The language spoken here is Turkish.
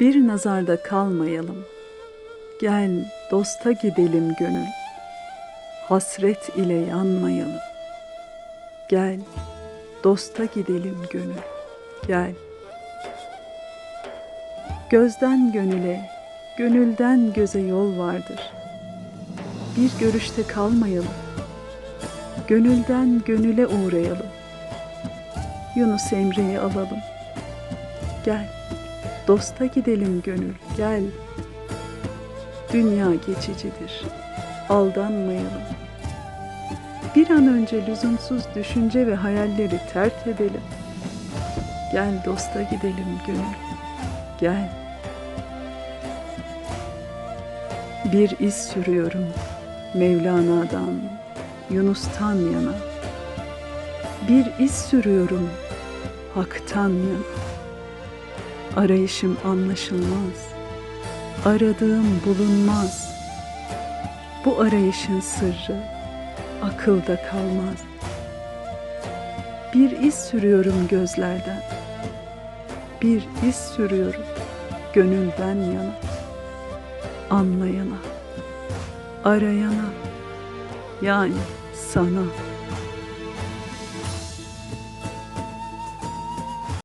Bir nazarda kalmayalım. Gel dosta gidelim gönül. Hasret ile yanmayalım. Gel dosta gidelim gönül. Gel. Gözden gönüle, gönülden göze yol vardır. Bir görüşte kalmayalım. Gönülden gönüle uğrayalım. Yunus Emre'yi alalım. Gel, dosta gidelim gönül, gel. Dünya geçicidir, aldanmayalım. Bir an önce lüzumsuz düşünce ve hayalleri terk edelim. Gel dosta gidelim gönül, gel. Bir iz sürüyorum Mevlana'dan, Yunus'tan yana. Bir iz sürüyorum Hak'tan yana. Arayışım anlaşılmaz, aradığım bulunmaz. Bu arayışın sırrı akılda kalmaz. Bir iz sürüyorum gözlerden, bir iz sürüyorum gönülden yana, anlayana, arayana, yani sana.